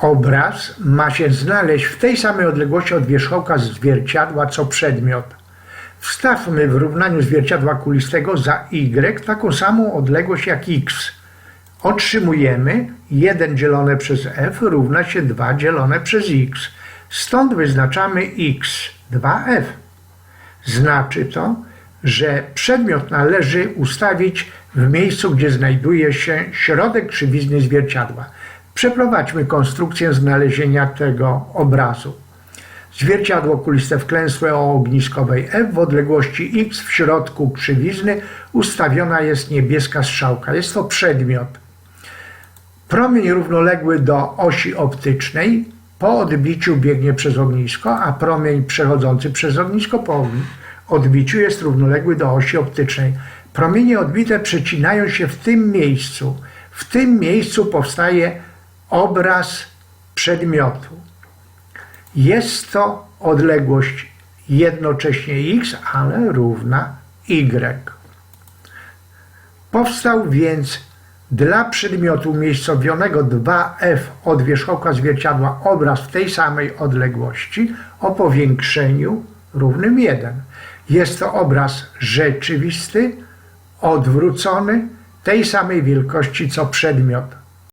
Obraz ma się znaleźć w tej samej odległości od wierzchołka zwierciadła co przedmiot. Wstawmy w równaniu zwierciadła kulistego za y taką samą odległość jak x. Otrzymujemy 1 dzielone przez f równa się 2 dzielone przez x. Stąd wyznaczamy x, 2f. Znaczy to, że przedmiot należy ustawić w miejscu, gdzie znajduje się środek krzywizny zwierciadła. Przeprowadźmy konstrukcję znalezienia tego obrazu. Zwierciadło kuliste wklęsłe o ogniskowej F w odległości x w środku krzywizny ustawiona jest niebieska strzałka. Jest to przedmiot. Promień równoległy do osi optycznej po odbiciu biegnie przez ognisko, a promień przechodzący przez ognisko po odbiciu jest równoległy do osi optycznej. Promienie odbite przecinają się w tym miejscu. W tym miejscu powstaje obraz przedmiotu. Jest to odległość jednocześnie x, ale równa y. Powstał więc dla przedmiotu umiejscowionego 2f od wierzchołka zwierciadła obraz w tej samej odległości o powiększeniu równym 1. Jest to obraz rzeczywisty, odwrócony, tej samej wielkości co przedmiot.